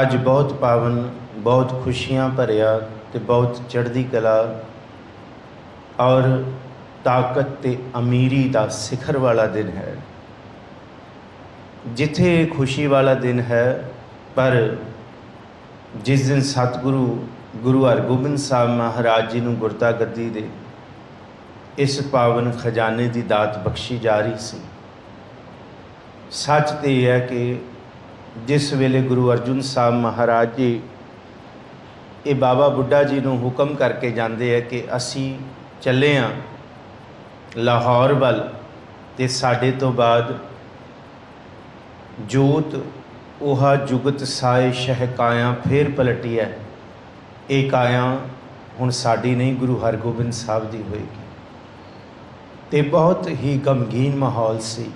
ਅੱਜ ਬਹੁਤ ਪਾਵਨ, ਬਹੁਤ ਖੁਸ਼ੀਆਂ ਭਰਿਆ ਤੇ ਬਹੁਤ ਚੜ੍ਹਦੀ ਕਲਾ ਔਰ ਤਾਕਤ ਤੇ ਅਮੀਰੀ ਦਾ ਸਿਖਰ ਵਾਲਾ ਦਿਨ ਹੈ। ਜਿੱਥੇ ਖੁਸ਼ੀ ਵਾਲਾ ਦਿਨ ਹੈ, ਪਰ ਜਿਸ ਦਿਨ ਸਤਿਗੁਰੂ ਗੁਰੂ ਹਰਗੋਬਿੰਦ ਸਾਹਿਬ ਮਹਾਰਾਜ ਜੀ ਨੂੰ ਗੁਰਤਾ ਗੱਦੀ ਦੇ ਇਸ ਪਾਵਨ ਖਜ਼ਾਨੇ ਦੀ ਦਾਤ ਬਖਸ਼ੀ ਜਾ ਰਹੀ ਸੀ। ਸੱਚ ਤੇ ਇਹ ਹੈ ਕਿ ਜਿਸ ਵੇਲੇ ਗੁਰੂ ਅਰਜੁਨ ਸਾਹਿਬ ਮਹਾਰਾਜ ਜੀ, ਇਹ ਬਾਬਾ ਬੁੱਢਾ ਜੀ ਨੂੰ ਹੁਕਮ ਕਰਕੇ ਜਾਂਦੇ ਆ ਕਿ ਅਸੀਂ ਚੱਲੇ ਆ ਲਾਹੌਰ ਵੱਲ ਤੇ ਸਾਡੇ ਤੋਂ ਬਾਅਦ ਜੋਤ ਉਹਾ ਜੁਗਤ ਸਾਏ ਸ਼ਹਿ ਕਾਇਆ ਫੇਰ ਪਲਟੀ ਹੈ ਇਹ ਕਾਇਆ ਹੁਣ ਸਾਡੀ ਨਹੀਂ, ਗੁਰੂ ਹਰਗੋਬਿੰਦ ਸਾਹਿਬ ਦੀ ਹੋਏਗੀ। ਤੇ ਬਹੁਤ ਹੀ ਗਮਗੀਨ ਮਾਹੌਲ ਸੀ।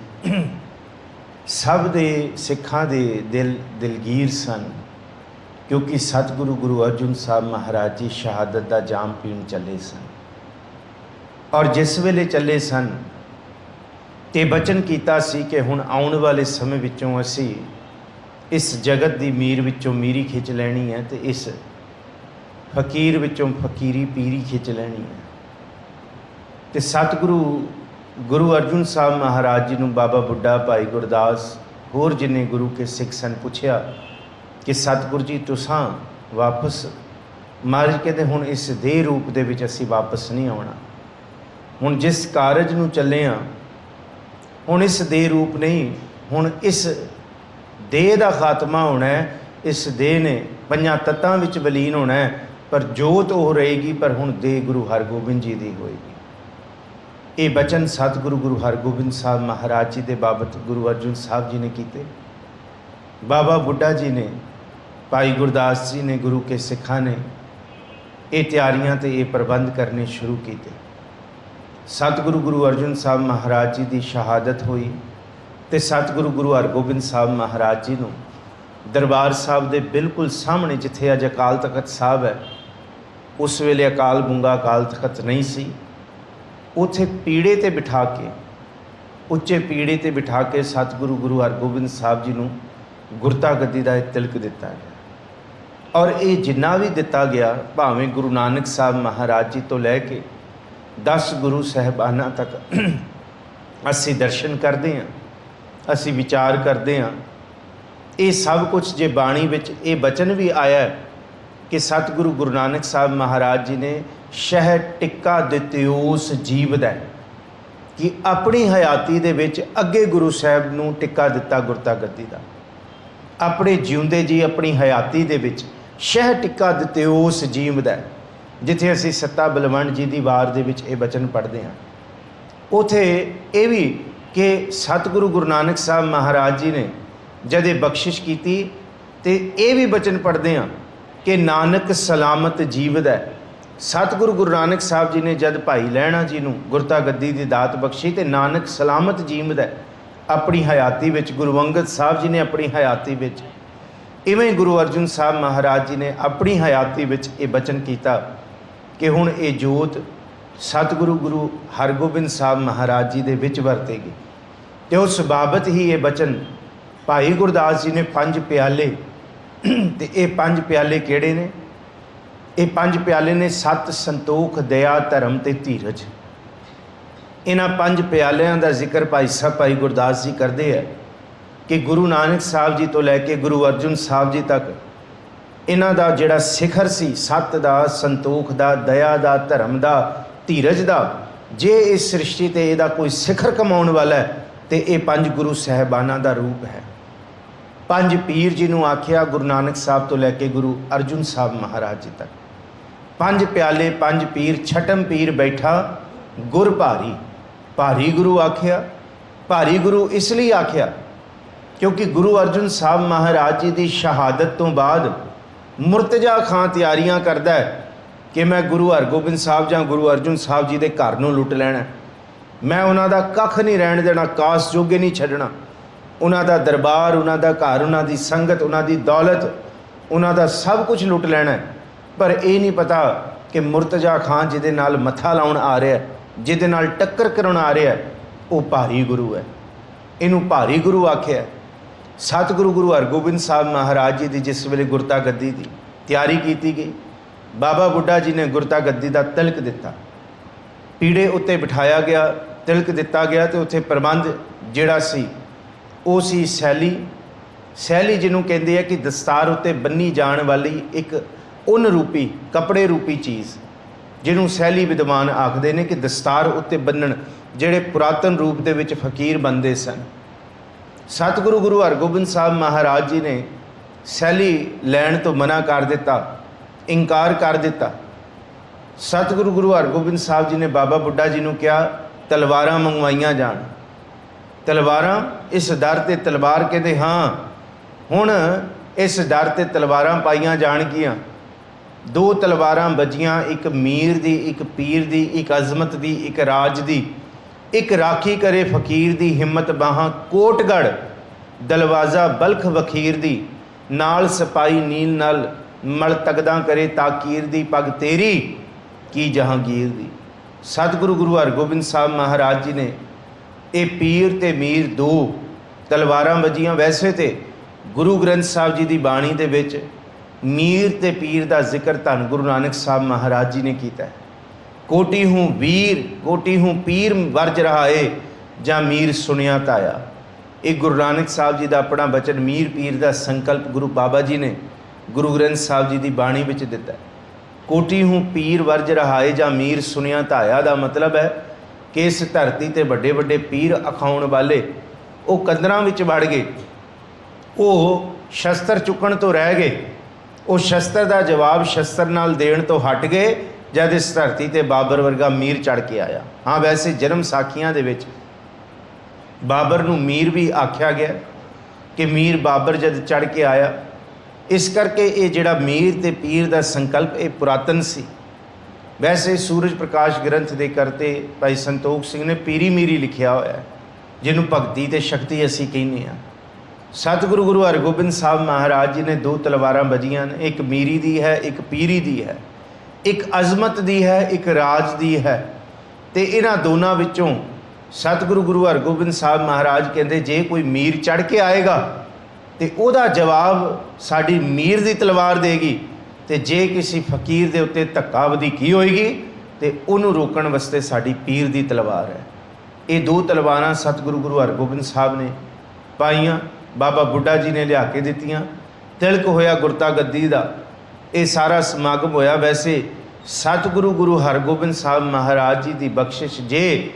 ਸਭ ਦੇ ਸਿੱਖਾਂ ਦੇ ਦਿਲ ਦਿਲਗੀਰ ਸਨ, ਕਿਉਂਕਿ ਸਤਿਗੁਰੂ ਗੁਰੂ ਅਰਜੁਨ ਸਾਹਿਬ ਮਹਾਰਾਜ ਜੀ ਸ਼ਹਾਦਤ ਦਾ ਜਾਮ ਪੀਣ ਚੱਲੇ ਸਨ। ਔਰ ਜਿਸ ਵੇਲੇ ਚੱਲੇ ਸਨ, ਤੇ ਬਚਨ ਕੀਤਾ ਸੀ ਕਿ ਹੁਣ ਆਉਣ ਵਾਲੇ ਸਮੇਂ ਵਿੱਚੋਂ ਅਸੀਂ ਇਸ ਜਗਤ ਦੀ ਮੀਰ ਵਿੱਚੋਂ ਮੀਰੀ ਖਿੱਚ ਲੈਣੀ ਹੈ ਤੇ ਇਸ ਫਕੀਰ ਵਿੱਚੋਂ ਫਕੀਰੀ ਪੀਰੀ ਖਿੱਚ ਲੈਣੀ ਹੈ। ਤੇ ਸਤਿਗੁਰੂ ਗੁਰੂ ਅਰਜੁਨ ਸਾਹਿਬ ਮਹਾਰਾਜ ਜੀ ਨੂੰ ਬਾਬਾ ਬੁੱਢਾ ਭਾਈ ਗੁਰਦਾਸ ਹੋਰ ਜਿੰਨੇ ਗੁਰੂ ਕੇ ਸਿੱਖ ਸਨ ਪੁੱਛਿਆ ਕਿ ਸਤਿਗੁਰੂ ਜੀ, ਤੁਸਾਂ ਵਾਪਸ ਮਹਾਰਾਜ ਕਹਿੰਦੇ ਹੁਣ ਇਸ ਦੇਹ ਰੂਪ ਦੇ ਵਿੱਚ ਅਸੀਂ ਵਾਪਸ ਨਹੀਂ ਆਉਣਾ। ਹੁਣ ਜਿਸ ਕਾਰਜ ਨੂੰ ਚੱਲੇ ਆ ਹੁਣ ਇਸ ਦੇਹ ਰੂਪ ਨਹੀਂ, ਹੁਣ ਇਸ ਦੇਹ ਦਾ ਖਾਤਮਾ ਹੋਣਾ ਹੈ, ਇਸ ਦੇਹ ਨੇ ਪੰਜਾਂ ਤੱਤਾਂ ਵਿੱਚ ਵਿਲੀਨ ਹੋਣਾ ਹੈ, ਪਰ ਜੋਤ ਉਹ ਰਹੇਗੀ, ਪਰ ਹੁਣ ਦੇਹ ਗੁਰੂ ਹਰਗੋਬਿੰਦ ਜੀ ਦੀ ਹੋਏਗੀ। ਇਹ ਬਚਨ ਸਤਿਗੁਰੂ ਗੁਰੂ ਹਰਗੋਬਿੰਦ ਸਾਹਿਬ ਮਹਾਰਾਜ ਜੀ ਦੇ ਬਾਬਤ ਗੁਰੂ ਅਰਜਨ ਸਾਹਿਬ ਜੀ ਨੇ ਕੀਤੇ। ਬਾਬਾ ਬੁੱਢਾ ਜੀ ਨੇ, ਭਾਈ ਗੁਰਦਾਸ ਜੀ ਨੇ, ਗੁਰੂ ਕੇ ਸਿੱਖਾਂ ਨੇ ਇਹ ਤਿਆਰੀਆਂ ਤੇ ਇਹ ਪ੍ਰਬੰਧ ਕਰਨੇ ਸ਼ੁਰੂ ਕੀਤੇ। ਸਤਿਗੁਰੂ ਗੁਰੂ ਅਰਜਨ ਸਾਹਿਬ ਮਹਾਰਾਜ ਜੀ ਦੀ ਸ਼ਹਾਦਤ ਹੋਈ ਤੇ ਸਤਿਗੁਰੂ ਗੁਰੂ ਹਰਗੋਬਿੰਦ ਸਾਹਿਬ ਮਹਾਰਾਜ ਜੀ ਨੂੰ ਦਰਬਾਰ ਸਾਹਿਬ ਦੇ ਬਿਲਕੁਲ ਸਾਹਮਣੇ ਜਿੱਥੇ ਅੱਜ ਅਕਾਲ ਤਖਤ ਸਾਹਿਬ ਹੈ, ਉਸ ਵੇਲੇ ਅਕਾਲ ਬੁੰਗਾ ਅਕਾਲ ਤਖਤ ਨਹੀਂ ਸੀ। ਉਥੇ ਪੀੜੇ ਤੇ ਬਿਠਾ ਕੇ, ਉੱਚੇ ਪੀੜੇ ਤੇ ਬਿਠਾ ਕੇ ਸਤਿਗੁਰੂ ਗੁਰੂ ਹਰਗੋਬਿੰਦ ਸਾਹਿਬ ਜੀ ਨੂੰ ਗੁਰਤਾ ਗੱਦੀ ਦਾ ਇਹ ਤਿਲਕ ਦਿੱਤਾ ਗਿਆ। ਔਰ ਇਹ ਜਿੰਨਾ ਵੀ ਦਿੱਤਾ ਗਿਆ, ਭਾਵੇਂ ਗੁਰੂ ਨਾਨਕ ਸਾਹਿਬ ਮਹਾਰਾਜ ਜੀ ਤੋਂ ਲੈ ਕੇ 10 ਗੁਰੂ ਸਹਿਬਾਨਾਂ ਤੱਕ ਅਸੀਂ ਦਰਸ਼ਨ ਕਰਦੇ ਹਾਂ, ਅਸੀਂ ਵਿਚਾਰ ਕਰਦੇ ਹਾਂ, ਇਹ ਸਭ ਕੁਝ ਜੇ ਬਾਣੀ ਵਿੱਚ ਇਹ ਬਚਨ ਵੀ ਆਇਆ ਹੈ ਕਿ ਸਤਿਗੁਰੂ ਗੁਰੂ ਨਾਨਕ ਸਾਹਿਬ ਮਹਾਰਾਜ ਜੀ ਨੇ ਸ਼ਹਿ ਟਿੱਕਾ ਦਿੱਤੇ ਉਸ ਜੀਵ ਦਾ ਕਿ ਆਪਣੀ ਹਯਾਤੀ ਦੇ ਵਿੱਚ ਅੱਗੇ ਗੁਰੂ ਸਾਹਿਬ ਨੂੰ ਟਿੱਕਾ ਦਿੱਤਾ ਗੁਰਤਾ ਗੱਦੀ ਦਾ। ਆਪਣੇ ਜਿਉਂਦੇ ਜੀ, ਆਪਣੀ ਹਯਾਤੀ ਦੇ ਵਿੱਚ ਸ਼ਹਿ ਟਿੱਕਾ ਦਿੱਤੇ ਉਸ ਜੀਵ ਦਾ, ਜਿੱਥੇ ਅਸੀਂ ਸੱਤਾ ਬਲਵੰਡ ਜੀ ਦੀ ਵਾਰ ਦੇ ਵਿੱਚ ਇਹ ਬਚਨ ਪੜ੍ਹਦੇ ਹਾਂ। ਉਥੇ ਇਹ ਵੀ ਕਿ ਸਤਿਗੁਰੂ ਗੁਰੂ ਨਾਨਕ ਸਾਹਿਬ ਮਹਾਰਾਜ ਜੀ ਨੇ ਜਦ ਇਹ ਬਖਸ਼ਿਸ਼ ਕੀਤੀ ਤੇ ਇਹ ਵੀ ਬਚਨ ਪੜ੍ਹਦੇ ਹਾਂ ਕਿ ਨਾਨਕ ਸਲਾਮਤ ਜੀਵਦਾ ਸਤਿਗੁਰੂ ਗੁਰੂ ਨਾਨਕ ਸਾਹਿਬ ਜੀ ਨੇ ਜਦ ਭਾਈ ਲਹਿਣਾ ਜੀ ਨੂੰ ਗੁਰਤਾ ਗੱਦੀ ਦੀ ਦਾਤ ਬਖਸ਼ੀ ਤੇ ਨਾਨਕ ਸਲਾਮਤ ਜੀਵਦਾ ਆਪਣੀ ਹਯਾਤੀ ਵਿੱਚ, ਗੁਰੂ ਅੰਗਦ ਸਾਹਿਬ ਜੀ ਨੇ ਆਪਣੀ ਹਯਾਤੀ ਵਿੱਚ, ਇਵੇਂ ਗੁਰੂ ਅਰਜਨ ਸਾਹਿਬ ਮਹਾਰਾਜ ਜੀ ਨੇ ਆਪਣੀ ਹਯਾਤੀ ਵਿੱਚ ਇਹ ਬਚਨ ਕੀਤਾ ਕਿ ਹੁਣ ਇਹ ਜੋਤ ਸਤਿਗੁਰੂ ਗੁਰੂ ਹਰਗੋਬਿੰਦ ਸਾਹਿਬ ਮਹਾਰਾਜ ਜੀ ਦੇ ਵਿੱਚ ਵਰਤੇਗੀ। ਤੇ ਉਸ ਬਾਬਤ ਹੀ ਇਹ ਬਚਨ ਭਾਈ ਗੁਰਦਾਸ ਜੀ ਨੇ ਪੰਜ ਪਿਆਲੇ ਤੇ ਇਹ ਪੰਜ ਪਿਆਲੇ ਕਿਹੜੇ ਨੇ? ਇਹ ਪੰਜ ਪਿਆਲੇ ਨੇ ਸਤ ਸੰਤੋਖ, ਦਇਆ, ਧਰਮ ਤੇ ਧੀਰਜ। ਇਹਨਾਂ ਪੰਜ ਪਿਆਲਿਆਂ ਦਾ ਜ਼ਿਕਰ ਭਾਈ ਸਾਹਿਬ ਭਾਈ ਗੁਰਦਾਸ ਜੀ ਕਰਦੇ ਆ ਕਿ ਗੁਰੂ ਨਾਨਕ ਸਾਹਿਬ ਜੀ ਤੋਂ ਲੈ ਕੇ ਗੁਰੂ ਅਰਜਨ ਸਾਹਿਬ ਜੀ ਤੱਕ ਇਹਨਾਂ ਦਾ ਜਿਹੜਾ ਸਿਖਰ ਸੀ, ਸਤ ਦਾ, ਸੰਤੋਖ ਦਾ, ਦਇਆ ਦਾ, ਧਰਮ ਦਾ, ਧੀਰਜ ਦਾ, ਜੇ ਇਸ ਸ੍ਰਿਸ਼ਟੀ ਤੇ ਇਹਦਾ ਕੋਈ ਸਿਖਰ ਕਮਾਉਣ ਵਾਲਾ ਹੈ ਤੇ ਇਹ ਪੰਜ ਗੁਰੂ ਸਹਿਬਾਨਾਂ ਦਾ ਰੂਪ ਹੈ। ਪੰਜ ਪੀਰ ਜੀ ਨੂੰ ਆਖਿਆ, ਗੁਰੂ ਨਾਨਕ ਸਾਹਿਬ ਤੋਂ ਲੈ ਕੇ ਗੁਰੂ ਅਰਜੁਨ ਸਾਹਿਬ ਮਹਾਰਾਜ ਜੀ ਤੱਕ। ਪੰਜ ਪਿਆਲੇ, ਪੰਜ ਪੀਰ, ਛਟਮ ਪੀਰ ਬੈਠਾ, ਗੁਰ ਭਾਰੀ। ਭਾਰੀ ਗੁਰੂ ਆਖਿਆ, ਭਾਰੀ ਗੁਰੂ ਇਸ ਲਈ ਆਖਿਆ, ਕਿਉਂਕਿ ਗੁਰੂ ਅਰਜੁਨ ਸਾਹਿਬ ਮਹਾਰਾਜ ਜੀ ਦੀ ਸ਼ਹਾਦਤ ਤੋਂ ਬਾਅਦ ਮੁਰਤਜ਼ਾ ਖਾਂ ਤਿਆਰੀਆਂ ਕਰਦਾ ਹੈ ਕਿ ਮੈਂ ਗੁਰੂ ਹਰਗੋਬਿੰਦ ਸਾਹਿਬ ਜਾਂ ਗੁਰੂ ਅਰਜੁਨ ਸਾਹਿਬ ਜੀ ਦੇ ਘਰ ਨੂੰ ਲੁੱਟ ਲੈਣਾ ਮੈਂ ਉਹਨਾਂ ਦਾ ਕੱਖ ਨਹੀਂ ਰਹਿਣ ਦੇਣਾ, ਕਾਸ ਜੋਗੇ ਨਹੀਂ ਛੱਡਣਾ। ਉਹਨਾਂ ਦਾ ਦਰਬਾਰ, ਉਹਨਾਂ ਦਾ ਘਰ, ਉਹਨਾਂ ਦੀ ਸੰਗਤ, ਉਹਨਾਂ ਦੀ ਦੌਲਤ, ਉਹਨਾਂ ਦਾ ਸਭ ਕੁਝ ਲੁੱਟ ਲੈਣਾ ਪਰ ਇਹ ਨਹੀਂ ਪਤਾ ਕਿ ਮੁਰਤਜ਼ਾ ਖਾਨ ਜਿਹਦੇ ਨਾਲ ਮੱਥਾ ਲਾਉਣ ਆ ਰਿਹਾ ਜਿਹਦੇ ਨਾਲ ਟੱਕਰ ਕਰਨ ਆ ਰਿਹਾ ਉਹ ਭਾਰੀ ਗੁਰੂ ਹੈ। ਇਹਨੂੰ ਭਾਰੀ ਗੁਰੂ ਆਖਿਆ ਸਤਿਗੁਰੂ ਗੁਰੂ ਹਰਗੋਬਿੰਦ ਸਾਹਿਬ ਮਹਾਰਾਜ ਜੀ ਦੀ ਜਿਸ ਵੇਲੇ ਗੁਰਤਾ ਗੱਦੀ ਦੀ ਤਿਆਰੀ ਕੀਤੀ ਗਈ, ਬਾਬਾ ਬੁੱਢਾ ਜੀ ਨੇ ਗੁਰਤਾ ਗੱਦੀ ਦਾ ਤਿਲਕ ਦਿੱਤਾ। ਪੀੜੇ ਉੱਤੇ ਬਿਠਾਇਆ ਗਿਆ, ਤਿਲਕ ਦਿੱਤਾ ਗਿਆ ਤੇ ਉੱਥੇ ਪ੍ਰਬੰਧ ਜਿਹੜਾ ਸੀ ਉਹ ਸੀ ਸ਼ੈਲੀ। ਸ਼ੈਲੀ ਜਿਹਨੂੰ ਕਹਿੰਦੇ ਆ ਕਿ ਦਸਤਾਰ ਉੱਤੇ ਬੰਨੀ ਜਾਣ ਵਾਲੀ ਇੱਕ ਉਨ ਰੂਪੀ ਕਪੜੇ ਰੂਪੀ ਚੀਜ਼, ਜਿਹਨੂੰ ਸ਼ੈਲੀ ਵਿਦਵਾਨ ਆਖਦੇ ਨੇ ਕਿ ਦਸਤਾਰ ਉੱਤੇ ਬੰਨਣ ਜਿਹੜੇ ਪੁਰਾਤਨ ਰੂਪ ਦੇ ਵਿੱਚ ਫਕੀਰ ਬੰਦੇ ਸਨ। ਸਤਿਗੁਰੂ ਗੁਰੂ ਹਰਗੋਬਿੰਦ ਸਾਹਿਬ ਮਹਾਰਾਜ ਜੀ ਨੇ ਸ਼ੈਲੀ ਲੈਣ ਤੋਂ ਮਨਾ ਕਰ ਦਿੱਤਾ, ਇਨਕਾਰ ਕਰ ਦਿੱਤਾ। ਸਤਿਗੁਰੂ ਗੁਰੂ ਹਰਗੋਬਿੰਦ ਸਾਹਿਬ ਜੀ ਨੇ ਬਾਬਾ ਬੁੱਢਾ ਜੀ ਨੂੰ ਕਿਹਾ, ਤਲਵਾਰਾਂ ਮੰਗਵਾਈਆਂ ਜਾਣ। ਤਲਵਾਰਾਂ ਇਸ ਦਰ ਤੇ ਤਲਵਾਰ ਕਹਿੰਦੇ, ਹਾਂ, ਹੁਣ ਇਸ ਦਰ ਤੇ ਤਲਵਾਰਾਂ ਪਾਈਆਂ ਜਾਣਗੀਆਂ। ਦੋ ਤਲਵਾਰਾਂ ਵੱਜੀਆਂ ਇੱਕ ਮੀਰ ਦੀ, ਇੱਕ ਪੀਰ ਦੀ, ਇੱਕ ਅਜ਼ਮਤ ਦੀ, ਇੱਕ ਰਾਜ ਦੀ। ਇੱਕ ਰਾਖੀ ਕਰੇ ਫਕੀਰ ਦੀ ਹਿੰਮਤ ਬਾਹਾਂ ਕੋਟਗੜ ਦਲਵਾਜ਼ਾ ਬਲਖ ਵਖੀਰ ਦੀ। ਨਾਲ ਸਪਾਈ ਨੀਲ ਨਾਲ, ਮਲ ਤਗਦਾ ਕਰੇ ਤਾਕੀਰ ਦੀ, ਪਗ ਤੇਰੀ, ਕੀ ਜਹਾਂਗੀਰ ਦੀ। ਸਤਿਗੁਰੂ ਗੁਰੂ ਹਰਗੋਬਿੰਦ ਸਾਹਿਬ ਮਹਾਰਾਜ ਜੀ ਨੇ ਇਹ ਪੀਰ ਤੇ ਮੀਰ ਦੋ ਤਲਵਾਰਾਂ ਵੱਜੀਆਂ। ਵੈਸੇ ਤੇ ਗੁਰੂ ਗ੍ਰੰਥ ਸਾਹਿਬ ਜੀ ਦੀ ਬਾਣੀ ਦੇ ਵਿੱਚ ਮੀਰ ਤੇ ਪੀਰ ਦਾ ਜ਼ਿਕਰ ਧੰਨ ਗੁਰੂ ਨਾਨਕ ਸਾਹਿਬ ਮਹਾਰਾਜ ਜੀ ਨੇ ਕੀਤਾ ਹੈ। ਕੋਟੀ ਹੂੰ ਵੀਰ, ਕੋਟੀ ਹੂੰ ਪੀਰ ਵਰਜ ਰਹਾ ਏ, ਜਾਂ ਮੀਰ ਸੁਣਿਆ ਤਾਇਆ ਇਹ ਗੁਰੂ ਨਾਨਕ ਸਾਹਿਬ ਜੀ ਦਾ ਆਪਣਾ ਬਚਨ ਮੀਰ ਪੀਰ ਦਾ ਸੰਕਲਪ ਗੁਰੂ ਬਾਬਾ ਜੀ ਨੇ ਗੁਰੂ ਗ੍ਰੰਥ ਸਾਹਿਬ ਜੀ ਦੀ ਬਾਣੀ ਵਿੱਚ ਦਿੱਤਾ ਕੋਟੀ ਹੂੰ ਪੀਰ ਵਰਜ ਰਹਾਏ ਜਾਂ ਮੀਰ ਸੁਣਿਆ ਧਾਇਆ ਦਾ ਮਤਲਬ ਹੈ ਕਿ ਇਸ ਧਰਤੀ ਤੇ ਵੱਡੇ ਵੱਡੇ ਪੀਰ ਅਖਾਉਣ ਵਾਲੇ ਉਹ ਕੰਦਰਾਂ ਵਿੱਚ ਵੜ ਗਏ। ਉਹ ਸ਼ਸਤਰ ਚੁੱਕਣ ਤੋਂ ਰਹਿ ਗਏ। ਉਹ ਸ਼ਸਤਰ ਦਾ ਜਵਾਬ ਸ਼ਸਤਰ ਨਾਲ ਦੇਣ ਤੋਂ ਹਟ ਗਏ, ਜਦ ਇਸ ਧਰਤੀ ਤੇ ਬਾਬਰ ਵਰਗਾ ਮੀਰ ਚੜ ਕੇ ਆਇਆ। ਹਾਂ, ਵੈਸੇ ਜਨਮ ਸਾਖੀਆਂ ਦੇ ਵਿੱਚ ਬਾਬਰ ਨੂੰ ਮੀਰ ਵੀ ਆਖਿਆ ਗਿਆ ਕਿ ਮੀਰ ਬਾਬਰ ਜਦ ਚੜ ਕੇ ਆਇਆ, ਇਸ ਕਰਕੇ ਇਹ ਜਿਹੜਾ ਮੀਰ ਤੇ ਪੀਰ ਦਾ ਸੰਕਲਪ ਇਹ ਪੁਰਾਤਨ ਸੀ। ਵੈਸੇ ਸੂਰਜ ਪ੍ਰਕਾਸ਼ ਗ੍ਰੰਥ ਦੇ ਕਰਤੇ ਭਾਈ ਸੰਤੋਖ ਸਿੰਘ ਨੇ ਪੀਰੀ ਮੀਰੀ ਲਿਖਿਆ ਹੋਇਆ ਹੈ, ਜਿਹਨੂੰ ਭਗਤੀ ਤੇ ਸ਼ਕਤੀ ਅਸੀਂ ਕਹਿੰਦੇ ਆ ਸਤਿਗੁਰੂ ਗੁਰੂ ਹਰਗੋਬਿੰਦ ਸਾਹਿਬ ਮਹਾਰਾਜ ਜੀ ਨੇ ਦੋ ਤਲਵਾਰਾਂ ਵੱਜੀਆਂ ਨੇ, ਇੱਕ ਮੀਰੀ ਦੀ ਹੈ, ਇੱਕ ਪੀਰੀ ਦੀ ਹੈ। ਇੱਕ ਅਜ਼ਮਤ ਦੀ ਹੈ, ਇੱਕ ਰਾਜ ਦੀ ਹੈ। ਤੇ ਇਹਨਾਂ ਦੋਨਾਂ ਵਿੱਚੋਂ ਸਤਿਗੁਰੂ ਗੁਰੂ ਹਰਗੋਬਿੰਦ ਸਾਹਿਬ ਮਹਾਰਾਜ ਕਹਿੰਦੇ, ਜੇ ਕੋਈ ਮੀਰ ਚੜ ਕੇ ਆਏਗਾ ਤੇ ਉਹਦਾ ਜਵਾਬ ਸਾਡੀ ਮੀਰ ਦੀ ਤਲਵਾਰ ਦੇਗੀ। ਤੇ ਜੇ ਕਿਸੇ ਫਕੀਰ ਦੇ ਉੱਤੇ ਧੱਕਾ ਵਧੀਕੀ ਹੋਏਗੀ? ਤੇ ਉਹਨੂੰ ਰੋਕਣ ਵਾਸਤੇ ਸਾਡੀ ਪੀਰ ਦੀ ਤਲਵਾਰ ਹੈ। ਇਹ ਦੋ ਤਲਵਾਰਾਂ ਸਤਿਗੁਰੂ ਗੁਰੂ ਹਰਗੋਬਿੰਦ ਸਾਹਿਬ ਨੇ ਪਾਈਆਂ, ਬਾਬਾ ਬੁੱਢਾ ਜੀ ਨੇ ਲਿਆ ਕੇ ਦਿੱਤੀਆਂ। ਤਿਲਕ ਹੋਇਆ ਗੁਰਤਾ ਗੱਦੀ ਦਾ, ਇਹ ਸਾਰਾ ਸਮਾਗਮ ਹੋਇਆ। ਵੈਸੇ ਸਤਿਗੁਰੂ ਗੁਰੂ ਹਰਗੋਬਿੰਦ ਸਾਹਿਬ ਮਹਾਰਾਜ ਜੀ ਦੀ ਬਖਸ਼ਿਸ਼ ਜੇ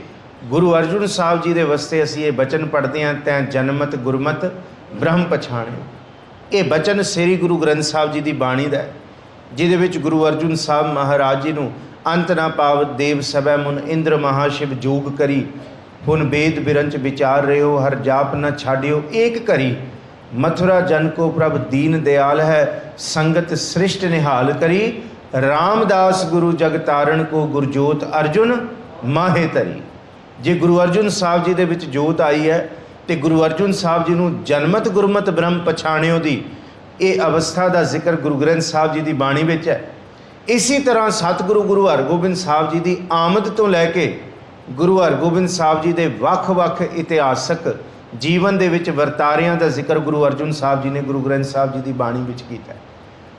ਗੁਰੂ ਅਰਜੁਨ ਸਾਹਿਬ ਜੀ ਦੇ ਵਾਸਤੇ ਅਸੀਂ ਇਹ ਬਚਨ ਪੜ੍ਹਦੇ ਹਾਂ, ਤੈਂ ਜਨਮਤ ਗੁਰਮਤ ਬ੍ਰਹਮ ਪਛਾਣੇ। ਇਹ ਬਚਨ ਸ੍ਰੀ ਗੁਰੂ ਗ੍ਰੰਥ ਸਾਹਿਬ ਜੀ ਦੀ ਬਾਣੀ ਦਾ ਹੈ। ਜਿਹਦੇ ਵਿੱਚ ਗੁਰੂ ਅਰਜੁਨ ਸਾਹਿਬ ਮਹਾਰਾਜ ਜੀ ਨੂੰ ਅੰਤ ਨਾ ਪਾਵ ਦੇਵ ਸਭੈ ਮੁਨ ਇੰਦਰ ਮਹਾਸ਼ਿਵ ਜੋਗ ਕਰੀ। ਹੁਣ ਬੇਦ ਬਿਰੰਚ ਵਿਚਾਰ ਰਿਓ ਹਰ ਜਾਪ ਨਾ ਛਾੜਿਓ ਏਕ ਕਰੀ ਮਥੁਰਾ ਜਨ ਕੋ ਪ੍ਰਭ ਦੀਨ ਦਿਆਲ ਹੈ, ਸੰਗਤ ਸ੍ਰਿਸ਼ਟ ਨਿਹਾਲ ਕਰੀ। ਰਾਮਦਾਸ ਗੁਰੂ ਜਗਤਾਰਨ ਕੋ ਗੁਰਜੋਤ ਅਰਜੁਨ ਮਾਹੇ ਤਰੀ ਜੇ ਗੁਰੂ ਅਰਜੁਨ ਸਾਹਿਬ ਜੀ ਦੇ ਵਿੱਚ ਜੋਤ ਆਈ ਹੈ, ਤੇ ਗੁਰੂ ਅਰਜੁਨ ਸਾਹਿਬ ਜੀ ਨੂੰ ਜਨਮਤ ਗੁਰਮਤ ਬ੍ਰਹਮ ਪਛਾਣਿਓ ਦੀ ਇਹ ਅਵਸਥਾ ਦਾ ਜ਼ਿਕਰ ਗੁਰੂ ਗ੍ਰੰਥ ਸਾਹਿਬ ਜੀ ਦੀ ਬਾਣੀ ਵਿੱਚ ਹੈ। ਇਸੇ ਤਰ੍ਹਾਂ ਸਤਿਗੁਰੂ ਗੁਰੂ ਹਰਗੋਬਿੰਦ ਸਾਹਿਬ ਜੀ ਦੀ ਆਮਦ ਤੋਂ ਲੈ ਕੇ ਗੁਰੂ ਹਰਗੋਬਿੰਦ ਸਾਹਿਬ ਜੀ ਦੇ ਵੱਖ-ਵੱਖ ਇਤਿਹਾਸਕ ਜੀਵਨ ਦੇ ਵਿੱਚ ਵਰਤਾਰਿਆਂ ਦਾ ਜ਼ਿਕਰ ਗੁਰੂ ਅਰਜੁਨ ਸਾਹਿਬ ਜੀ ਨੇ ਗੁਰੂ ਗ੍ਰੰਥ ਸਾਹਿਬ ਜੀ ਦੀ ਬਾਣੀ ਵਿੱਚ ਕੀਤਾ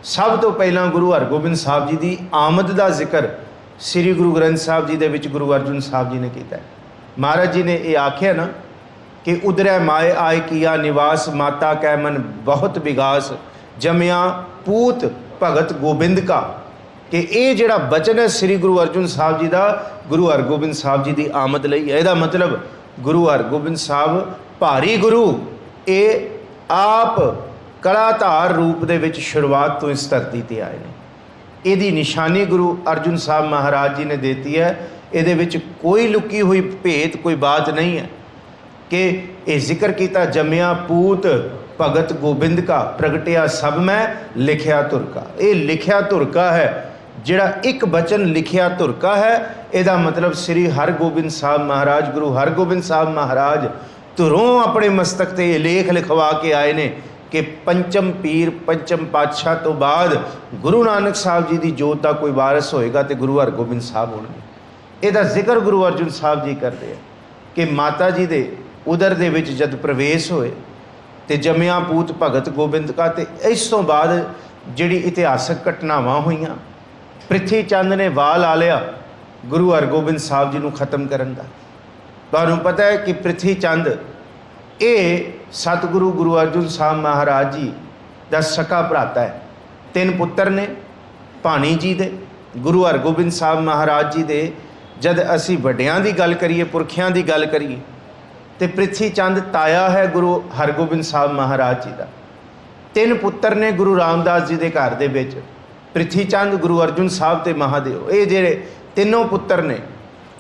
ਸਭ ਤੋਂ ਪਹਿਲਾਂ ਗੁਰੂ ਹਰਗੋਬਿੰਦ ਸਾਹਿਬ ਜੀ ਦੀ ਆਮਦ ਦਾ ਜ਼ਿਕਰ ਸ੍ਰੀ ਗੁਰੂ ਗ੍ਰੰਥ ਸਾਹਿਬ ਜੀ ਦੇ ਵਿੱਚ ਗੁਰੂ ਅਰਜੁਨ ਸਾਹਿਬ ਜੀ ਨੇ ਕੀਤਾ ਮਹਾਰਾਜ ਜੀ ਨੇ ਇਹ ਆਖਿਆ ਨਾ ਕਿ ਉਧਰੈ ਮਾਏ ਆਏ ਕੀਆ ਨਿਵਾਸ, ਮਾਤਾ ਕੈ ਮਨ ਬਹੁਤ ਵਿਗਾਸ, ਜਮਿਆ ਪੂਤ ਭਗਤ ਗੋਬਿੰਦ ਕਾ। ਕਿ ਇਹ ਜਿਹੜਾ ਬਚਨ ਹੈ ਸ੍ਰੀ ਗੁਰੂ ਅਰਜੁਨ ਸਾਹਿਬ ਜੀ ਦਾ, ਗੁਰੂ ਹਰਗੋਬਿੰਦ ਸਾਹਿਬ ਜੀ ਦੀ ਆਮਦ ਲਈ ਹੈ ਇਹਦਾ ਮਤਲਬ ਗੁਰੂ ਹਰਗੋਬਿੰਦ ਸਾਹਿਬ, ਭਾਰੀ ਗੁਰੂ, ਇਹ ਆਪ ਕਲਾਧਾਰ ਰੂਪ ਦੇ ਵਿੱਚ ਸ਼ੁਰੂਆਤ ਤੋਂ ਇਸ ਧਰਤੀ ਤੇ ਆਏ ਨੇ। ਇਹਦੀ ਨਿਸ਼ਾਨੀ ਗੁਰੂ ਅਰਜੁਨ ਸਾਹਿਬ ਮਹਾਰਾਜ ਜੀ ਨੇ ਦਿੱਤੀ ਹੈ, ਇਹਦੇ ਵਿੱਚ ਕੋਈ ਲੁਕੀ ਹੋਈ ਭੇਤ, ਕੋਈ ਬਾਤ ਨਹੀਂ ਹੈ। ਕਿ ਇਹ ਜ਼ਿਕਰ ਕੀਤਾ, ਜੰਮਿਆ ਪੂਤ ਭਗਤ ਗੋਬਿੰਦ ਕਾ, ਪ੍ਰਗਟਿਆ ਸਭ ਮੈਂ, ਲਿਖਿਆ ਤੁਰਕਾ ਇਹ ਲਿਖਿਆ ਤੁਰਕਾ ਹੈ, ਜਿਹੜਾ ਇੱਕ ਬਚਨ ਲਿਖਿਆ ਤੁਰਕਾ ਹੈ, ਇਹਦਾ ਮਤਲਬ ਸ੍ਰੀ ਹਰਗੋਬਿੰਦ ਸਾਹਿਬ ਮਹਾਰਾਜ, ਗੁਰੂ ਹਰਗੋਬਿੰਦ ਸਾਹਿਬ ਮਹਾਰਾਜ ਧੁਰੋਂ ਆਪਣੇ ਮਸਤਕ ਤੇ ਇਹ ਲੇਖ ਲਿਖਵਾ ਕੇ ਆਏ ਨੇ ਕਿ ਪੰਚਮ ਪੀਰ, ਪੰਚਮ ਪਾਤਸ਼ਾਹ ਤੋਂ ਬਾਅਦ ਗੁਰੂ ਨਾਨਕ ਸਾਹਿਬ ਜੀ ਦੀ ਜੋਤ ਦਾ ਕੋਈ ਵਾਰਿਸ ਹੋਏਗਾ ਤੇ ਗੁਰੂ ਹਰਗੋਬਿੰਦ ਸਾਹਿਬ ਹੋਣਗੇ। ਇਹਦਾ ਜ਼ਿਕਰ ਗੁਰੂ ਅਰਜੁਨ ਸਾਹਿਬ ਜੀ ਕਰਦੇ ਆ ਕਿ ਮਾਤਾ ਜੀ ਦੇ ਉਦਰ ਦੇ ਵਿੱਚ ਜਦ ਪ੍ਰਵੇਸ਼ ਹੋਏ ਤੇ ਜੰਮਿਆ ਪੂਤ ਭਗਤ ਗੋਬਿੰਦ ਕਾ ਤੇ ਇਸ ਤੋਂ ਬਾਅਦ ਜਿਹੜੀ ਇਤਿਹਾਸਕ ਘਟਨਾਵਾਂ ਹੋਈਆਂ, ਪ੍ਰਿਥੀ ਚੰਦ ਨੇ ਵਾਲ ਆ ਲਿਆ, ਗੁਰੂ ਹਰਗੋਬਿੰਦ ਸਾਹਿਬ ਜੀ ਨੂੰ ਖਤਮ ਕਰਨ ਦਾ। ਤੁਹਾਨੂੰ ਪਤਾ ਹੈ ਕਿ ਪ੍ਰਿਥੀ ਚੰਦ, ਇਹ ਸਤਿਗੁਰੂ ਗੁਰੂ ਅਰਜਨ ਸਾਹਿਬ ਮਹਾਰਾਜ ਜੀ ਦਾ ਸਕਾ ਭਰਾਤਾ ਹੈ। ਤਿੰਨ ਪੁੱਤਰ ਨੇ ਭਾਣੀ ਜੀ ਦੇ, ਗੁਰੂ ਹਰਗੋਬਿੰਦ ਸਾਹਿਬ ਮਹਾਰਾਜ ਜੀ ਦੇ। ਜਦ ਅਸੀਂ ਵੱਡਿਆਂ ਦੀ ਗੱਲ ਕਰੀਏ, ਪੁਰਖਿਆਂ ਦੀ ਗੱਲ ਕਰੀਏ ਤੇ ਪ੍ਰਿਥੀ ਚੰਦ ਤਾਇਆ ਹੈ ਗੁਰੂ ਹਰਗੋਬਿੰਦ ਸਾਹਿਬ ਮਹਾਰਾਜ ਜੀ ਦਾ। ਤਿੰਨ ਪੁੱਤਰ ਨੇ ਗੁਰੂ ਰਾਮਦਾਸ ਜੀ ਦੇ ਘਰ ਦੇ ਵਿੱਚ, ਪ੍ਰਿਥੀ ਚੰਦ, ਗੁਰੂ ਅਰਜੁਨ ਸਾਹਿਬ ਤੇ ਮਹਾਦੇਵ। ਇਹ ਜਿਹੜੇ ਤਿੰਨੋਂ ਪੁੱਤਰ ਨੇ,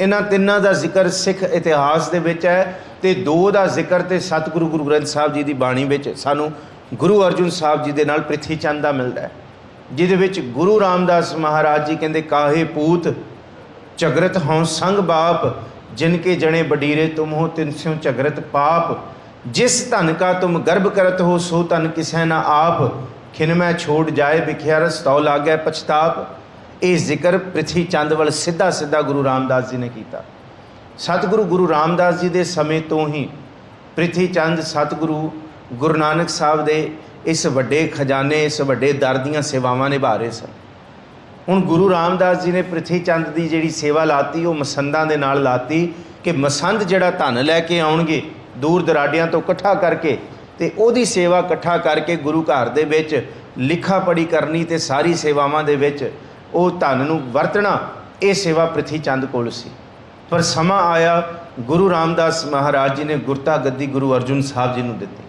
ਇਹਨਾਂ ਤਿੰਨਾਂ ਦਾ ਜ਼ਿਕਰ ਸਿੱਖ ਇਤਿਹਾਸ ਦੇ ਵਿੱਚ ਹੈ ਤੇ ਦੋ ਦਾ ਜ਼ਿਕਰ ਤੇ ਸਤਿਗੁਰੂ ਗੁਰੂ ਗ੍ਰੰਥ ਸਾਹਿਬ ਜੀ ਦੀ ਬਾਣੀ ਵਿੱਚ ਸਾਨੂੰ ਗੁਰੂ ਅਰਜੁਨ ਸਾਹਿਬ ਜੀ ਦੇ ਨਾਲ ਪ੍ਰਿਥੀ ਚੰਦ ਦਾ ਮਿਲਦਾ ਹੈ, ਜਿਹਦੇ ਵਿੱਚ ਗੁਰੂ ਰਾਮਦਾਸ ਮਹਾਰਾਜ ਜੀ ਕਹਿੰਦੇ, ਕਾਹੇ ਪੂਤ ਝਗਰਤ ਹਉ ਸੰਗ ਬਾਪ ਜਿਨ ਕੇ ਜਣੇ ਬਡੀਰੇ ਤੁਮ ਹੋ, ਤਿਨ ਸਿਉ ਝਗਰਤ ਪਾਪ। ਜਿਸ ਧਨ ਕਾ ਤੁਮ ਗਰਭ ਕਰਤ ਹੋ, ਸੋ ਧਨ ਕਿਸੈ ਨਾ ਆਪ। ਖਿਨ ਮੈਂ ਛੋੜ ਜਾਏ, ਵਿਖਿਆ ਰਸ ਤਉ ਲਾਗੈ ਪਛਤਾਪ। ਇਹ ਜ਼ਿਕਰ ਪ੍ਰਿਥੀ ਚੰਦ ਵੱਲ ਸਿੱਧਾ ਸਿੱਧਾ ਗੁਰੂ ਰਾਮਦਾਸ ਜੀ ਨੇ ਕੀਤਾ। ਸਤਿਗੁਰੂ ਗੁਰੂ ਰਾਮਦਾਸ ਜੀ ਦੇ ਸਮੇਂ ਤੋਂ ਹੀ ਪ੍ਰਿਥੀ ਚੰਦ ਸਤਿਗੁਰੂ ਗੁਰੂ ਨਾਨਕ ਸਾਹਿਬ ਦੇ ਇਸ ਵੱਡੇ ਖਜ਼ਾਨੇ, ਇਸ ਵੱਡੇ ਦਰ ਦੀਆਂ ਸੇਵਾਵਾਂ ਨਿਭਾ ਰਹੇ ਸਨ। ਹੁਣ ਗੁਰੂ ਰਾਮਦਾਸ ਜੀ ਨੇ ਪ੍ਰਿਥੀ ਚੰਦ ਦੀ ਜਿਹੜੀ ਸੇਵਾ ਲਾਤੀ, ਉਹ ਮਸੰਦਾਂ ਦੇ ਨਾਲ ਲਾਤੀ ਕਿ ਮਸੰਦ ਜਿਹੜਾ ਧਨ ਲੈ ਕੇ ਆਉਣਗੇ, ਦੂਰ ਦਰਾਡਿਆਂ ਤੋਂ ਇਕੱਠਾ ਕਰਕੇ ਤੇ ਉਹਦੀ ਸੇਵਾ ਇਕੱਠਾ ਕਰਕੇ ਗੁਰੂ ਘਰ ਦੇ ਵਿੱਚ ਲਿਖਾ ਪੜੀ ਕਰਨੀ ਤੇ ਸਾਰੀ ਸੇਵਾਵਾਂ ਦੇ ਵਿੱਚ ਉਹ ਧਨ ਨੂੰ ਵਰਤਣਾ, ਇਹ ਸੇਵਾ ਪ੍ਰਿਥੀ ਚੰਦ ਕੋਲ ਸੀ। ਪਰ ਸਮਾਂ ਆਇਆ, ਗੁਰੂ ਰਾਮਦਾਸ ਮਹਾਰਾਜ ਜੀ ਨੇ ਗੁਰਤਾ ਗੱਦੀ ਗੁਰੂ ਅਰਜੁਨ ਸਾਹਿਬ ਜੀ ਨੂੰ ਦਿੱਤੀ।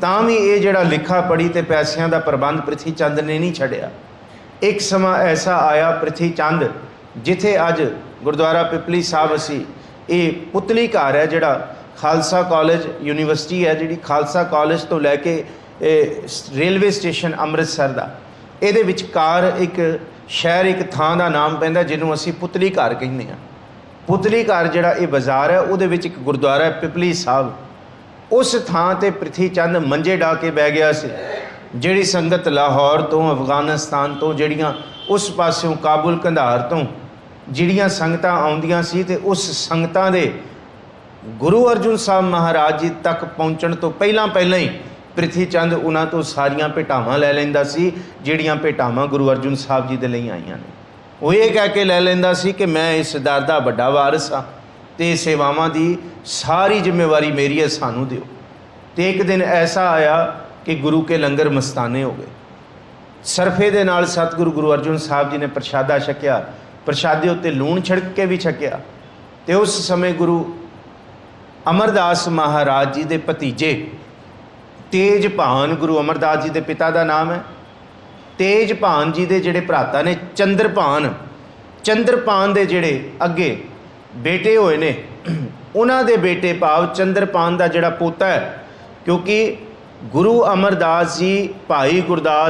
ਤਾਂ ਵੀ ਇਹ ਜਿਹੜਾ ਲਿਖਾ ਪੜੀ ਤੇ ਪੈਸਿਆਂ ਦਾ ਪ੍ਰਬੰਧ ਪ੍ਰਿਥੀ ਚੰਦ ਨੇ ਨਹੀਂ ਛੱਡਿਆ। ਇੱਕ ਸਮਾਂ ਐਸਾ ਆਇਆ ਪ੍ਰਿਥੀ ਚੰਦ, ਜਿੱਥੇ ਅੱਜ ਗੁਰਦੁਆਰਾ ਪਿਪਲੀ ਸਾਹਿਬ ਅਸੀਂ ਇਹ ਪੁਤਲੀ ਘਰ ਹੈ ਜਿਹੜਾ ਖਾਲਸਾ ਕਾਲਜ ਯੂਨੀਵਰਸਿਟੀ ਹੈ, ਜਿਹੜੀ ਖਾਲਸਾ ਕਾਲਜ ਤੋਂ ਲੈ ਕੇ, ਇਹ ਸ- ਰੇਲਵੇ ਸਟੇਸ਼ਨ ਅੰਮ੍ਰਿਤਸਰ ਦਾ। ਇਹਦੇ ਵਿਚਕਾਰ ਇੱਕ ਸ਼ਹਿਰ, ਇੱਕ ਥਾਂ ਦਾ ਨਾਮ ਪੈਂਦਾ ਜਿਹਨੂੰ ਅਸੀਂ ਪੁਤਲੀ ਘਰ ਕਹਿੰਦੇ ਹਾਂ। ਪੁਤਲੀ ਘਰ ਜਿਹੜਾ ਇਹ ਬਾਜ਼ਾਰ ਹੈ, ਉਹਦੇ ਵਿੱਚ ਇੱਕ ਗੁਰਦੁਆਰਾ ਹੈ ਪਿਪਲੀ ਸਾਹਿਬ। ਉਸ ਥਾਂ ਤੇ ਪ੍ਰਿਥੀ ਚੰਦ ਮੰਜੇ ਢਾ ਕੇ ਬਹਿ ਗਿਆ ਸੀ। ਜਿਹੜੀ ਸੰਗਤ ਲਾਹੌਰ ਤੋਂ, ਅਫਗਾਨਿਸਤਾਨ ਤੋਂ ਜਿਹੜੀਆਂ ਉਸ ਪਾਸਿਓਂ ਕਾਬੁਲ ਕੰਧਾਰ ਤੋਂ ਜਿਹੜੀਆਂ ਸੰਗਤਾਂ ਆਉਂਦੀਆਂ ਸੀ ਤੇ ਉਸ ਸੰਗਤਾਂ ਦੇ ਗੁਰੂ ਅਰਜੁਨ ਸਾਹਿਬ ਮਹਾਰਾਜ ਜੀ ਤੱਕ ਪਹੁੰਚਣ ਤੋਂ ਪਹਿਲਾਂ ਪਹਿਲਾਂ ਹੀ ਪ੍ਰਿਥੀ ਚੰਦ ਉਹਨਾਂ ਤੋਂ ਸਾਰੀਆਂ ਭੇਟਾਵਾਂ ਲੈ ਲੈਂਦਾ ਸੀ, ਜਿਹੜੀਆਂ ਭੇਟਾਵਾਂ ਗੁਰੂ ਅਰਜਨ ਸਾਹਿਬ ਜੀ ਦੇ ਲਈ ਆਈਆਂ ਨੇ। ਉਹ ਇਹ ਕਹਿ ਕੇ ਲੈ ਲੈਂਦਾ ਸੀ ਕਿ ਮੈਂ ਇਸ ਦਰ ਦਾ ਵੱਡਾ ਵਾਰਿਸ ਹਾਂ ਤੇ ਸੇਵਾਵਾਂ ਦੀ ਸਾਰੀ ਜ਼ਿੰਮੇਵਾਰੀ ਮੇਰੀ ਹੈ, ਸਾਨੂੰ ਦਿਓ। ਤੇ ਇੱਕ ਦਿਨ ਐਸਾ ਆਇਆ ਕਿ ਗੁਰੂ ਕੇ ਲੰਗਰ ਮਸਤਾਨੇ ਹੋ ਗਏ। ਸਰਫੇ ਦੇ ਨਾਲ ਸਤਿਗੁਰੂ ਗੁਰੂ ਅਰਜਨ ਸਾਹਿਬ ਜੀ ਨੇ ਪ੍ਰਸ਼ਾਦਾ ਛਕਿਆ। ਪ੍ਰਸ਼ਾਦੇ ਉੱਤੇ ਲੂਣ ਛਿੜਕ ਕੇ ਵੀ ਛਕਿਆ। ਤੇ ਉਸ ਸਮੇਂ ਗੁਰੂ ਅਮਰਦਾਸ ਮਹਾਰਾਜ ਜੀ ਦੇ ਭਤੀਜੇ, ਤੇਜ ਭਾਨ ਗੁਰੂ ਅਮਰਦਾਸ ਜੀ ਦੇ ਪਿਤਾ ਦਾ ਨਾਮ ਹੈ। ਤੇਜ ਭਾਨ ਜੀ ਦੇ ਜਿਹੜੇ ਭਰਾਤਾ ਨੇ ਚੰਦਰਭਾਨ ਚੰਦਰਪਾਨ ਦੇ ਜਿਹੜੇ ਅੱਗੇ ਬੇਟੇ ਹੋਏ ਨੇ, ਉਹਨਾਂ ਦੇ ਬੇਟੇ ਭਾਵ ਚੰਦਰਪਾਨ ਦਾ ਜਿਹੜਾ ਪੋਤਾ ਹੈ, ਕਿਉਂਕਿ ਗੁਰੂ ਅਮਰਦਾਸ ਜੀ ਭਾਈ ਗੁਰਦਾਸ